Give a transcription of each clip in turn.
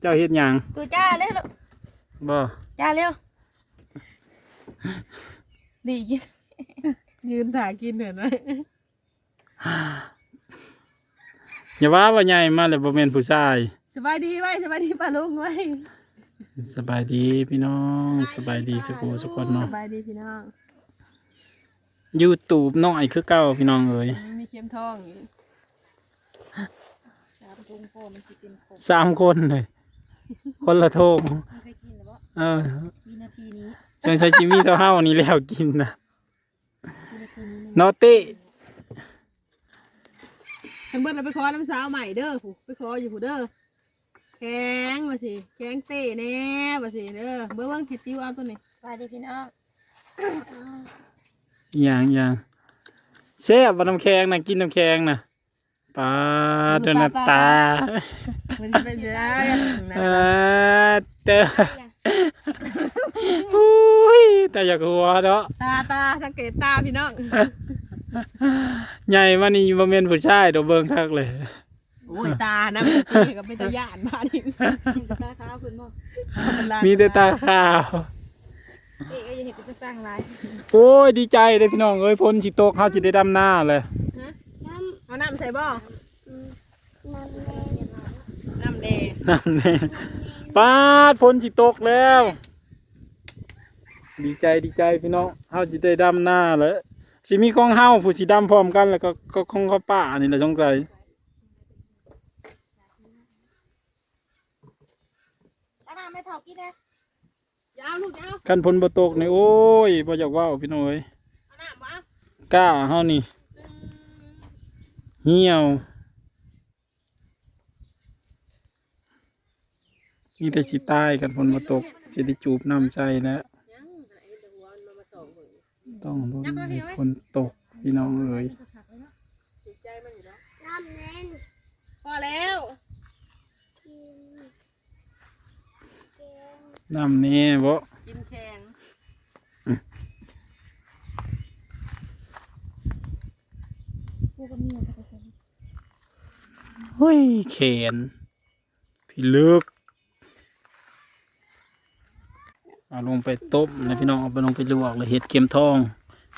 เจ้าเฮ็ดหยังตัวจ้าเร็วลูกบ่จ้าเร็วดีกินยืนถ่ากินเถอะนะอย่าว่าว่าใหญ่มาแล้วบ่แม่นผู้ชายสบายดีไว้สบายดีป้าลุงไว้สบายดีพี่น้องสบายดีสุขสุขคนสเนาะบายดีพี่น้อง YouTube น้อยคือเก่าพี่น้องเอ้ยมีเข็มทองอีกสามถุงพอมันสิเป็นขมสามคนเลย คนละโทงไม่เคยกินหรือเปล่าเออวินาทีนี้จังใช้ชีวิตเท่าเฮานี่แล้วกินนะวินาทีนี้นอติคันเบิดเราไปขอน้ำสาวใหม่เด้อผู้ไปขออยู่ผู้เด้อแข็งมาสิแข็งเต้แน่มาสิเด้อเบิ่งเบิ่งทิดติ้วเอาตัวนี้สวัสดีพี่น้องอหย่างอหย่างแซ่บบ่น้ำแข็งนะกินน้ำแข็งนะ ปลาเดยวนาตามันจะเป็นได้เออเด้ออุ้ยแต่อยากหัวเนาะตาตาสังเกตตาพี่น้องใหญ่มานี่บ่แม่นผู้ชายดอกเบิ่งคักเลยโอ้ยตานะมันจะตีกับเป็นตาย่านมาดิยังกับตาขาวคุณบ่มีแต่ตาขาวเอ๊ะก็ยังเห็นเป็นสร้างร้ายโอ้ยดีใจเลยพี่น้องเอ้ยพ้นสิตกเฮาสิได้ดำหน้าเลยเอาน้ำใส่บ่ น้ำแน่นั่นแน่ปาดพ้นสิตกแล้ว ดีใจดีใจพี่น้องเฮาสิได้ดำหน้าแล้วสิมีของเฮาผู้สิดำพร้อมกันแล้วก็ก็ของเขาป้านี่แหละสงสัยตาหน้าไม่เท่ากินนะอยาวลูกอยาวคันพ้นบ่ตกนี่โอ้ยบ่อยากเว้าพี่น้องเอ้ยเอาน้ำบ่กล้าเฮานี่เหี่ยว มีแต่สิตายกันพ้นบ่ตกสิได้จูบน้ำใจแล้วยังไอ้ตัวหัวมันมาส่งเบิ่งต้องลุ้นให้คนตกพี่น้องเอ๋ยจิตใจมันอยู่แล้วน้ำเน้นพอแล้วน้ำนี่บ่กินแข็งกูก็มีอะไรกันเฮ้ยแขนพี่ลึก เอาลงไปต้มนะพี่น้องเอาไปลงไปลวกเลยเห็ดเข็มทอง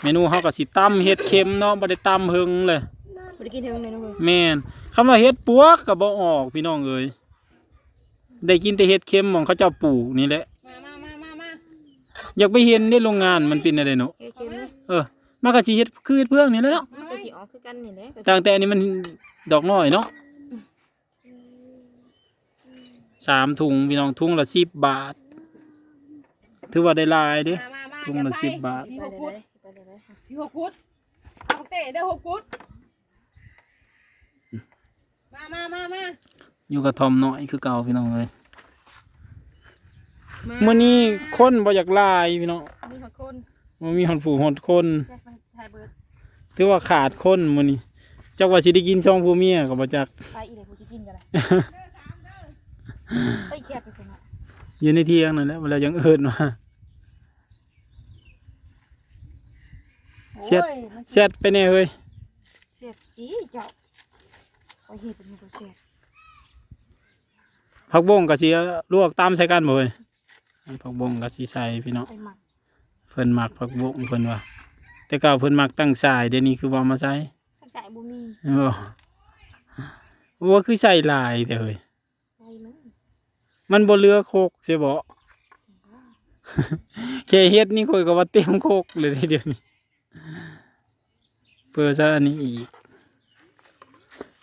เมนูเฮาก็สิตำเห็ดเข็มเนาะบ่ได้ตำหึงเลยไม่ได้กินเท่าไหร่นะเว้ยแม่นคำว่าเห็ดปวกก็บ่ออกพี่น้องเอ้ยได้กินแต่เห็ดเข็มของเขาเจ้าปลูกนี่แหละมามามามามาอยากไปเห็นในโรงงานมันเป็นอะไรเนาะเอ้ยเค็มเลยเออมันก็สิเฮ็ดคือเฮ็ดเพื่องนี่แหละเนาะมันก็สิออกคือกันนี่แหละต่างแต่อันนี้มันดอกน้อยเนาะสามถุงพี่น้องถุงละสิบบาท ถือว่าได้หลายเด้ มามามาถุงละสิบบาทที่ไปหกเลฟุตยไปเลยที่หกฟุตเอาเตะได้หกฟุตมามามามาอยู่กับทอมน้อยคือเก่าพี่น้องเลยมามื้อนี้คนบ่อยากหลายพี่น้องมีคนคนบ่มีหอนผู้หอนคน แจ็คไปถ่ายเบิร์ดถือว่าขาดคนมื้อนี้จักว่าสิได้กินช่องผู้เมียก็บ่จัก ไปอีเลยกูจะกินกันเลยไปแคบไปคนละ อยู่ในเที่ยงนั่นแหละเวลายังเอิ้นมาเสียดโอ้ยมันแซ่ดไปแน่เฮ้ยเสียดอีเจ้าไปเห็ดเป็นมันก็เสียดผักบงก็สิลวกตามใส่กันบ่เว้ยผักบงก็สิใส่พี่น้องไปหมักเพิ่นมักผักบงเพิ่นว่าแต่เก่าเพิ่นมักตั้งสายเดี๋ยวนี้คือบ่เอามาใส่ใส่บุมีบ่ว่าคือใส่หลายแต่เฮ้ยใส่มั้ง มันบ่เหลือโคกใช่บ่แค่เฮ็ดนี่ข่อยก็ว่าเต็มโคกเลยเดี๋ยวนี้เพื่อซะอันนี้อีก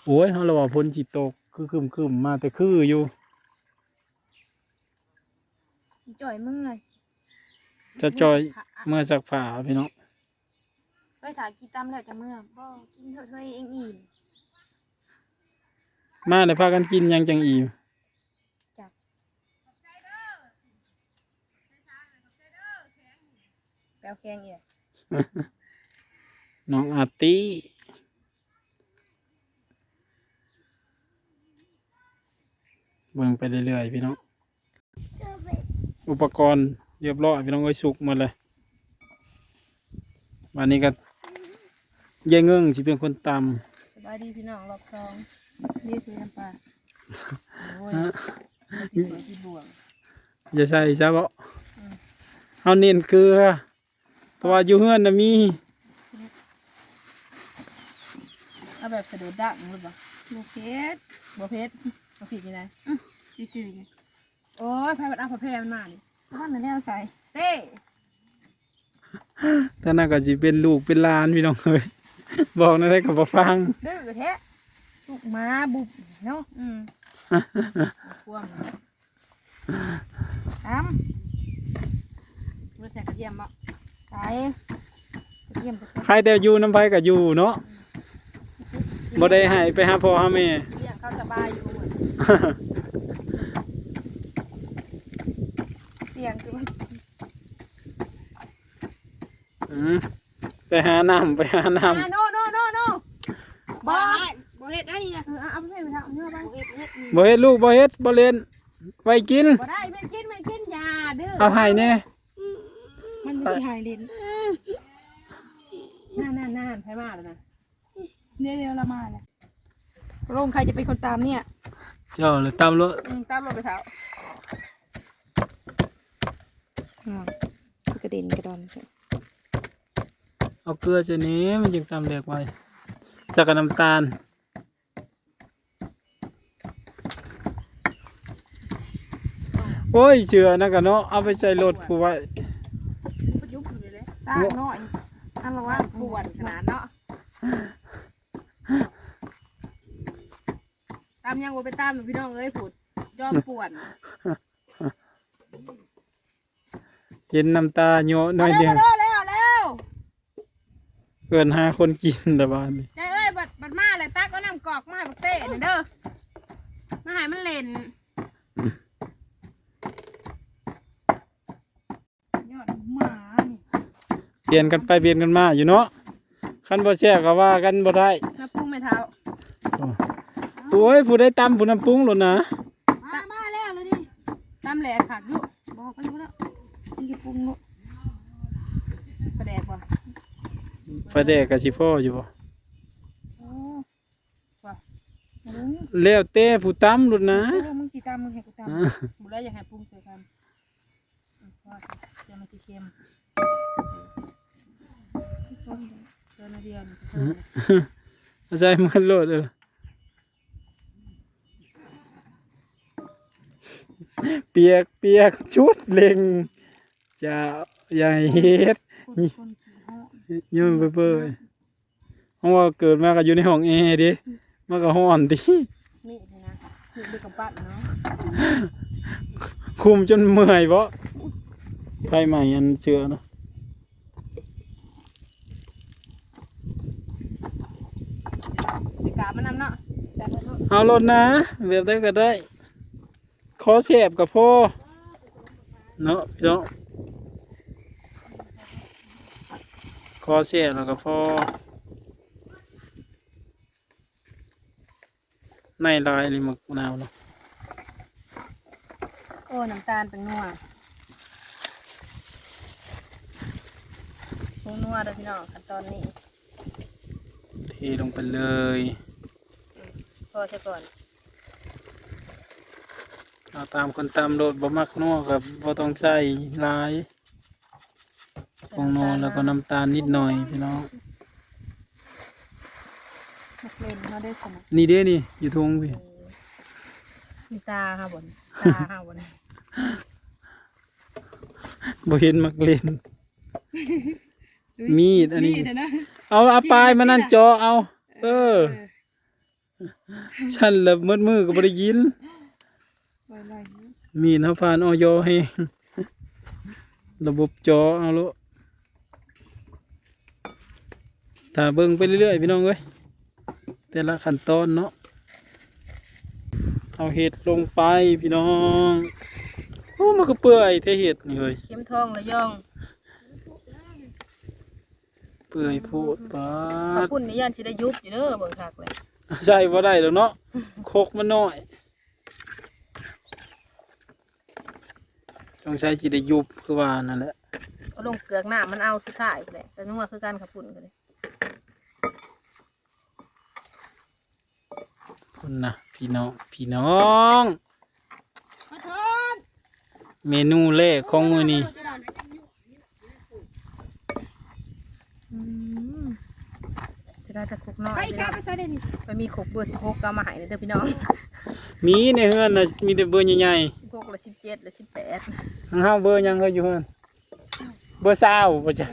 โอ้ยเฮาละว่าฝนสิตก คือครึมๆมาแต่คืออยู่อีจ่อยมึงเลยจะจอยเมื่อสักผ้าพี่น้องไปถ่ายกินตามแล้วจะเมื่อบ่กินเถอะเฮ้ยเองอิ่มมาได้พากันกินหยังจังอีม แปลวแกงเอี่ยน้องอาร์ตี้เบิ่งไปเรื่อยๆพี่น้อง อุปกรณ์เรียบร้อยพี่น้องเอ้ยสุกหมดเลยวันนี้ก็ยายเงิ่งสิเป็นคนตสบายดีพี่น้องรอบสองนี่คือน้ำปลาโอ้ยำฮะที่บวงที่บวงอย่าใส่ซะบ่เอาเน้นเกลือเพ ราะว่าอยู่เฮือนน่ะมีเอาแบบสะดุดดังหรือเปล่าโอเคบัวเพชรบัวผิดยังไงซื่อๆนี่โอ้ยไพ่บัดเอาผ้าแพรมันมานี่บ้านนั่นแนวใส่เต้ถ้าน่าก็สิเป็นลูกเป็นหลานพี่น้องเอ้ยบอกนั่นได้ก็บ่ฟังดื้อแท้ลูกหมาบุบเนาะอืมควมตามรสแซ่บกระเทียมบ่ ใส่กระเทียมกระเทียมใครแต่อยู่น้ำไผก็อยู่เนาะบ่ได้ให้ไปหาพ่อหาแม่เรียกเขาสบายอยู่เหมือนเสียงคือมันอืมไปหาน้ำไปหาน้อ่าโนโนโนโนบ่บ่เฮ็ดได้นี่นะเออเอาเอาไปให้ไปทำเนื้อไปบ่เฮ็ดเฮ็ดนี่ำบ่เฮ็ดลูกบ่เฮ็ดบ่เล่นไว้กิน บ่ได้ไม่กินไม่กินยาดื้อเอาให้แน่ มันไม่ใช่หายเลนน่าน่าน่าไพ่มาแล้วนะเดี๋ยวเดี๋ยวเรามาแหละลงใครจะเป็นคนตามเนี่ย เจ้าเลยตามรถอืมตามลงไปเท้าอ่ากระเด็นกระดอนเอาเกลือจะนี้มันจึงตามแดกไว้จักกับน้ำตาลโอ้ยเชือนะกันเนาะเอาไปใส่รถผู้ไว้ประยุกต์ อยู่เลยสร้างน้อยอันละว่าปวดขนาดเนาะตามยังบ่ไปตามหนูพี่น้องเอ้ยผุดยอมปวดเห็นน้ำตาโยะน้อยเร็เดียววเร็วเร็วเร็วเกินหาคนกินแต่บ้านนี่ใจเอ้ยบัดบัดมาเลยตักก็น้ำกอกมาให้บักเต้นี่เด้อมาให้มันเล่น ยอดหมานี่ เป ลี่ยนกันไปเปลี่ยนกันมาอยู่เนาะคันบ่แซ่บก็ว่ากันบ่ได้น้ำปรุงไม่เท้าโอ้ยผู้ได้ตำผู้น้ำปรุงหล่นนะมามาแล้วเลยดิตามแหลกขาดอยู่บอกไปอยู่แล้วมันจะปรุงเนาะกระแดกว่ะไปแดกกับสิพ่ออยู่บ่โอ้ว่ะมึงแล้วแต่ผู้ตำหล่นนะเออมึงสิตามมึงให้กูตามอ่าบุได้อยากให้ปรุงใส่กันอืมว่าเดี๋ยวมันจะเค็มเดี๋ยวนาเดียวมันจะเพิ่มเอาใส่มันโลดเออเปียกเปียกชุดเล็ง จะอย่าเฮ็ดคนคนขี้เหาะยืมไปเปื่อยเพราะว่าเกิดมาก็อยู่ในห้องแอร์ดิมันก็ร้อนดินี่นี่นะนี่ดูกับปั้นเนาะคุมจนเมื่อยบ่ไฟใหม่อันเชื่อเนาะ ไปกาบมันนำเนาะจับมันเนาะเอารถนะ แบบได้ก็ได้ ขอเสียบกับพ่อเนาะพี่น้องขอเสียบแล้วก็พ่อในลายเลยหมักมะนาวเนาะโอ้น้ำตาลเป็นนัวปรุงนัวเด้อพี่น้องขั้นตอนนี้เท ลงไปเลย พอใช่ก่อนเอาตามคนตามโดดบ่มักนัวกับบ่ต้องใส่ลายฟองนอนแล้วก็น้ำตาลนิดหน่อยพี่น้องนักเล่นเขาได้สนะนี่เด้นี่อยู่ทงพี่มีตาค่ะบนตาค่ะบนบ่เห็นมักเล่น มีดอันนี้ มีดะนะเอาเอาปลายมานั่นจอเอา เออ ฉันละมืดมือก็บ่ได้ยิน ไว้ไล่มีดเฮาผ่านออยให้ ระบบจอเอาโลถ้าเบิ่งไปเรื่อยๆพี่น้องเอ้ยแต่ละขั้นตอนเนาะเอาเห็ดลงไปพี่น้องโอ้มันก็เปื่อยแท้เห็ดนี่เฮ้ย เข็มทองระยอง เปื่อยโพูดปาขอบดคุณนี่ยันสิได้ยุบอยู่เด้อเบิ่งคักเลยใช่บ่ได้แล้วเนาะโคกมันน้อยต้องใช้สิได้ยุบคือว่านั่นแหละเอาลงเกลือกหน้ามันเอาสุดท้ายแหละแต่นัวคือการขับปุ่นกันเลยคุณนะพี่น้องพี่น้องเมนูแรกของมื้อนี้อืมจะ ได้แต่ขกน้อยไปพี่ข้าน้องไปซะเด่นไปมีขกเบอร์สิบหกก็เอามาใหายเลยเด้อพี่น้องมีในเฮือนน่ะมีแต่เบอร์ใหญ่สิบหกหรือสิบเจ็ดหรือสิบแปดๆทางเฮาเบอร์หยังก็อยู่เฮือนเบอร์20บ่จ้ะ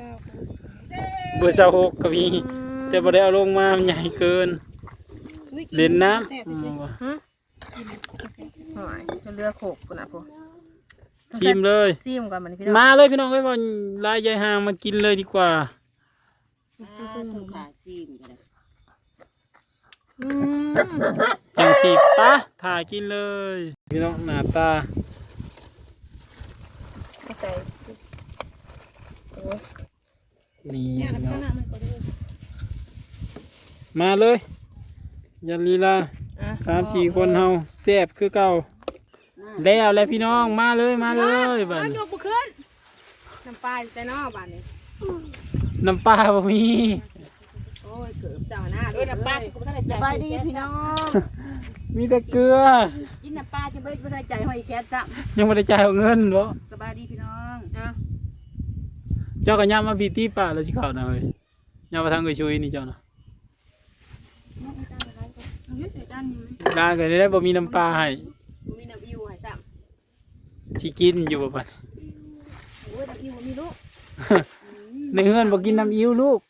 เบอร์26ก็มีแต่บ่ได้เอาลงมามันใหญ่เกิน เล่นน้ำอืมว่ะหอยจะเลือกขกกูนะพวกชิมเลยซิมก่อนมันพี่น้องมาเลยพี่น้องเอ้ยบ่ลายยายหางมากินเลยดีกว่า ถูกขาซีมกันเลยอืม จังสิปะถ่ายกินเลย พี่น้องหน้าตาไม่ใส่โอ้ยนี่พี่น้องมาเลยอย่าลีลาอะสามสี่คนเฮาแซ่บคือเก่าแล้วแล้วพี่น้องมาเลยมาเลยบัดยนี้กบุขึ้นน้ำปลาแต่นอกบ้านนี้น้ำปลาบ่มีโอ้ย เกือบเจ้าหน้าเออน้ำปลากูไม่ได้สใจบายดีพี่น้องมีแต่เกลือ กินน้ำปลาจะไม่ได้ใจหอยแคทจ้ะยังไม่ได้จ่ายเอาเงินบ่สบายดีพี่น้องอะเจ้าก็ย่ามาบีตีป่าแล้วสิเข้านะเฮ้ยย่ามาทางเอ้ยช่วยนี่เจ้านะยืดใส่ด้านนี้ไหมลาก็ได้บ่มีน้ำปลาให้มีน้ำอิวให้ซ้สิกินอยู่บ่บัดโอ้ยอีบ่มีลูกในเฮือนบ่กินน้ำอิ่วลูกบ่มีลูกบ่อื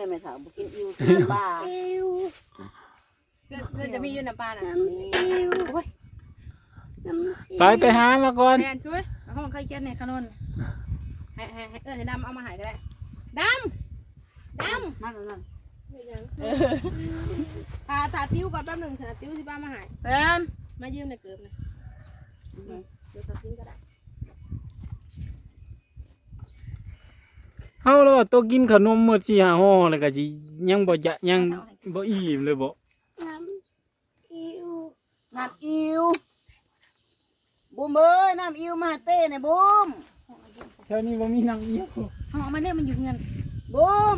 มีมเงื่อนไม่ถามกินอิวกินบ้าำเพื่อนเพื่อนจะมีอยู่น้ำปลาน่ะไปไปหามาก่อนแมนช่วยห้องใครแคทในขนนให้ให้ให้เอิ้นให้ดำเอามาใหายก็ได้ดำดำมาแล้วนั่นทาทาติ้วก่อนแป๊บหนึงทาติ้วสิป้ามาใหายเต็มมายืมในอยเกือบนะเดี๋ยวทาติ้วก็ได้ เฮาแล้วว่าตัวกินขนมหมดสิหาห่อแล้วก็สิยังบ่จะยังบ่อิ่มเลยบ่น้ำอิวบุ้มเอ้ยน้ำอิวมาเต้เนี่ยบุ้มแถวนี้บ่มีน้ำอิ่วห้องมันเนี่ยมันอยู่เงินบุ้ม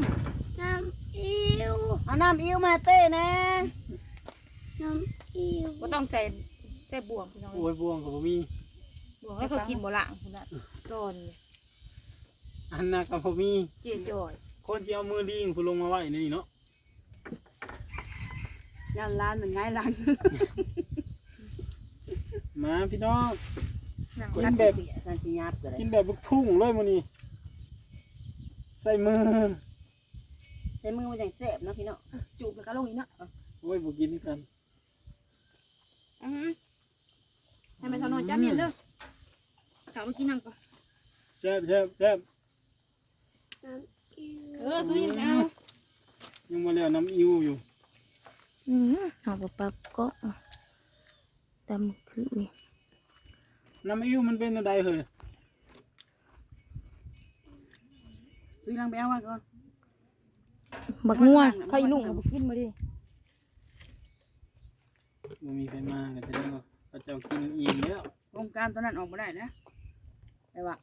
น้ำอิวเอาน้ำอิวมาเต้นะน้ำอิวบ่ต้องใส่ใส่บ่วงพี่น้องโอ้ยบ่วงก็บ่มีบ่วงแล้วเขากินบ่ล่างคุณน่ะซ่อน อันน่ะก็บ่มีเจ๊จอยคนสิเอามือลิงผู้ลงมาไว้ในนี่เนาะย่านร้านมันง่ายร้านมาพี่น้องกินนัดแบบเปียกันสิยับกันเลยกินแบบลูกทุ่งเลยมื้อนี้ใส่มือใส่มือมาจังแสบเนาะพี่น้องจูบแล้วก็ลงอีกเนาะโอ้ยบ่กินกันอือฮึให้มันเท่าน้อยจ้าเมียนเด้อถามเมื่อกี้นั่งก่อนแซ่บแซ่บแซ่บ เออซุยเอายังบ่แล้วน้ำอิ่วอยู่อืมเอาปะปับก็ตำคือน้ำอิ่วมันเป็นอะไรเฮ้ยซื้อลังไปเอามาก่อนบักงัวเขาอีลุงบักกินมาดิบ่มีใครมาก็จะได้ว่าเขาเจ้ากินอิ่มแล้วโครงการตอนนั้นออกมาได้นะแต่ว่า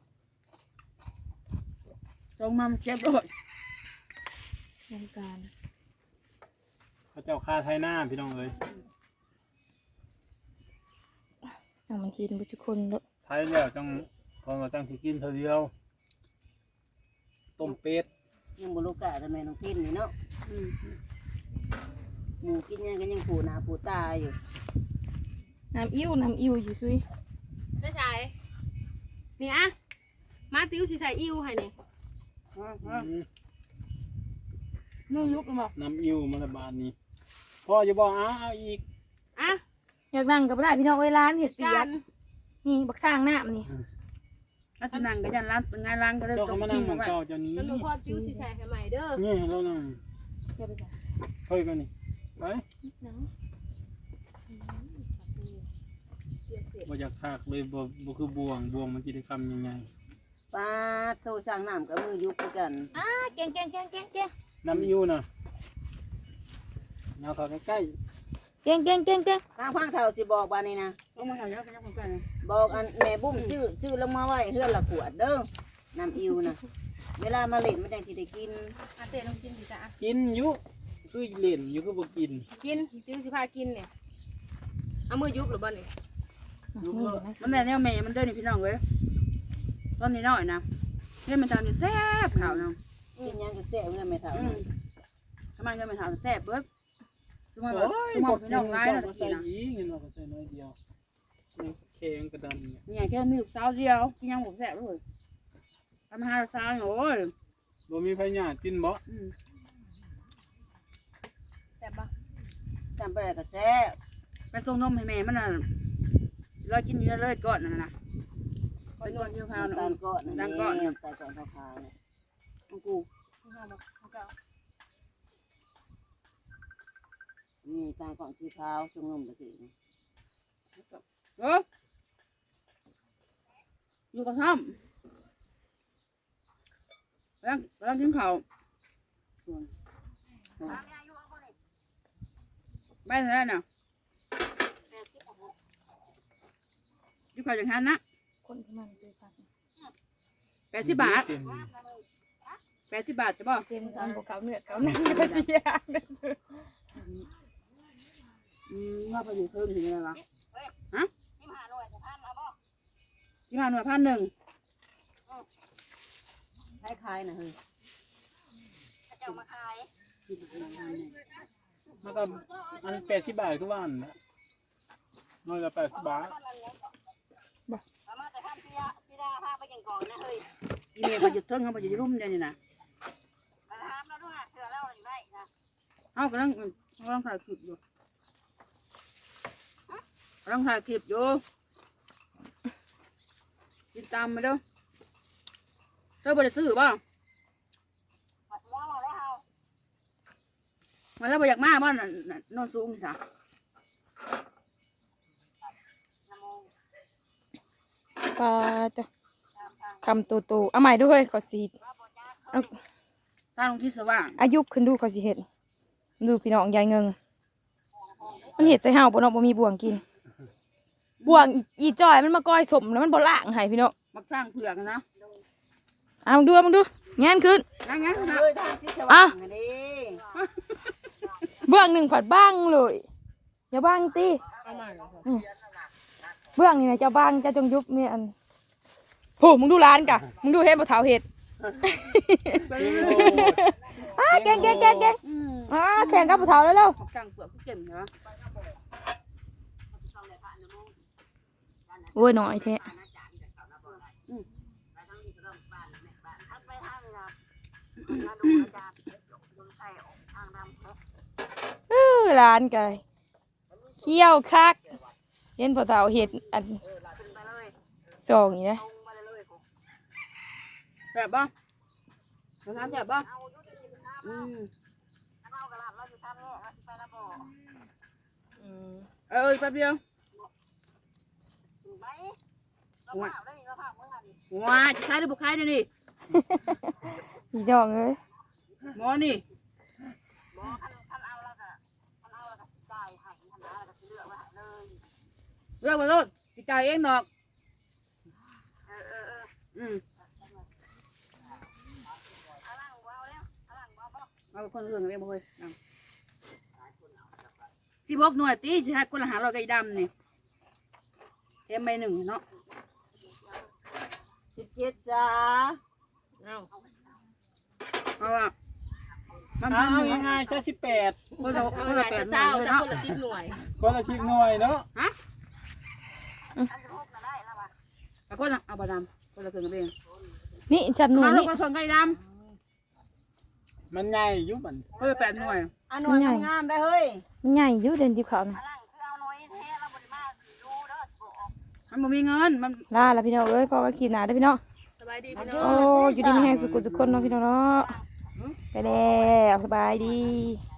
ตรงมามันเจ็บด้วยวงการเขาเจ้าคาไทยหน้าพี่น้องเอ้ยเอามันกินบุชุคนเด้อไทยแล้วจังพอมาจังสิกินเท่าเดียว ต้มเป็ดยังบลูกกะทำไมน้องพินนี่เนาะอืมหมูกินยังกันยังผูหนาผูตาอยู่น้ำอิ่วน้ำอิ่วอยู่ซุยได้ใช่นี่อะมาติ้วสิใส่อิวให้นี่ อืมนู่นลุกมาบอกน้ำอิ่วมาละบาทนี้พ่อจะบอกเอาเอาอีกอะอยากนั่งกับได้พี่น้องเอ้ยร้านเห็ดเปียกักนนี่บักสร้างน้ำนี่ลักษณะก็ยันร้านงานร้านก็ได้เจ้าตเขากมานั่พิงงของไว้เจ้าเจ้านี้แล้วหนูพอติ้วสิใส่ให้ใหม่เด้อนี่เรานั่งเดี๋ยวไปจ้ะเฮ้ยกันนี่ไปบ่อยากคากเลยบ่บ่คือบ่วงบ่วงมันสิได้คำยังไง ปลาโตช่างน้ำกับมือยุบคือกันอ่าเก่งเก่งเก่งเก่งเก่งน้ำอิ่วน่ะเอาเข้าใกล้เก่งเก่งเก่งเก่งข้างฟังเท่าสิบอกบานนี้นะเอามาหาเยอะกันเยอะกันบอกอันแม่บุ้มชื่อชื่อลงมาไว้เฮือนละขวดเด้อน้ำอิวนะเวลามาเล่นมันจังสิได้กินอาเต้ต้องกินสิจ้ะๆกินอยู่คือเล่นอยู่คือบ่กินกินติ้วสิพากินเนี่ยเอามือยุบหรือบ่นี่อนี่นะมันได้แนวแม่มันเด้อนี่พี่น้องเอ้ย ตอนนี้น้อยนะเนี่ยมันทำนี่แซ่บขาวเนาะกินยังก็แซ่บเงินไม่เท่าอืมทำไมจะไม่ทำแซ่บเบิดทุกคนโอ้ยทุกบคดนพี่เงิน้องนร้ายก็นะตะมาใส่กี้นะยีเงินเราก็ใส่น้อยเดียวยังแข็งกระดันเนี่ยเนี่ยแค่มีลูกสาวเดียวพี่ยังผมแซ่บเลยทำหาสาวโอ้ยบ่มีพญาติกินบ่อืมแซ่บปะจำไปแล้วก็แซ่บไปส่งนมให้แม่มันน่ะเรากินเยอะเลยก่อนนั่นน่ะ ไปก่อนเที่ยวข้าวน่ะตาลก้อนตาลก้อนตาลก้อนขาวๆเนี่ยของกูนี่ตาลก้อนสีขาวจุ่มนมไปสิเอออยู่กับท่อมกำลังกำลังกินข้าวไปเท่าไหร่น่ะอยู่ข้าวจังหันนะ คนที่มันซื้อผักแปดสิบบาทแปดสิบบาทจะบ่เต็มตอนพวกเขาเนื้อเขานั่งก็เสียอืมว่าไปอยู่เพิ่มถึงอะไรวะฮะยี่ห้าหน่วยพันหนึ่งคล้ายๆนะเฮ้ยมันก็อันแปดสิบบาททุกวันนะน้อยละแปดสิบบาท ยี่เมย์ไปหยุดเทิงเขาไปหยุดรุ่มเดี๋ยวนี้นะเอากำลังกำลังถ่ายคลิปอยู่กำลังถ่ายคลิปอยู่ติดตามมาเด้อเธอบ่ได้ซื้อป่ะมันแล้วบ่อยากมาบ้านนอนสูงนี่สะ ปลาจ้ะคำโตโตๆเอาใหม่ด้วยขอสีเอาทางลงที่สว่างอายุขึ้นดูขอสิเห็ด ดูพี่น้องยายเงิงมันเห็ดใจเห่าบ่เนาะบ่มีบ่วงกิน บ่วงอีอีจอยมันมาก้อยสมแล้วมันบ่ล่างให้พี่น้องมักสร้างเผือกนะเอามึงดูเอามึงดูงานขึ้นงั้นงั้นนะเฮ้ยทางที่สอะว่างอันนี้เบื้องหนึ่งผัดบ้างเลยอย่าบ้างตีอืม เบื้องนี่นะเจ้าบ้างเจ้าจงยุบเนี่ยอันโหมึงดูร้านกะมึงดูเห็ดบ่เท้าเห็ดเก่งโลดอ่าเก่งเก่งเก่งเก่งอืมอ่าแข่งกับบ่เท้าแล้วเร็วมักสร้างเผือกเก่งเหรอโอ้ยน้อยแท้เออร้านกะเคี้ยวคัก เห็นบ่เท้าเห็ดอันสองนี่นะแบบบ้างน้ำแบบบ้างอืมเออแป๊บเดียวว้าว้าจะขายหรือบ่ขายเดี๋ยวนี้พี่น้องเอ้ยหมอนี่เลือก มาโลดสิจ่ายเองดอกอืมเอาคนอื่นเอาเองบ่เฮ้ยเอาสิบหกหน่วยตีสิให้คนละหาร้อยกับอีดำนี่เต็มไปหนึ่งเนาะสิบเจ็ดจ้าเพราะว่ามันเอาพันหนึ่งเอาง่ายๆใช้สิบแปดคนละคนละแปดหน่วยเลยเนาะคนละสิบหน่วยเนาะ เอาคนละเอาบะดำคนละครึ่งกับเองนี่จับหน่วยมาลูนี่กคนละครึ่งกับอีดมันใหญ่อยุบมันำคนละแปดหน่วยอันหน่วยงามๆได้เฮ้ยมันใหญ่อยู่เด่นที่เขานะมันบ่มีเงินมันลาละพี่น้องเอ้ยพอกันขีดหนาได้อพี่น้อง สบายดีอันพี่นี้น้อง โอ้อยู่ดีไม่แห้งสุกุสุกคนเนาะพี่น้องเนาะไปแล้วสบายดีเ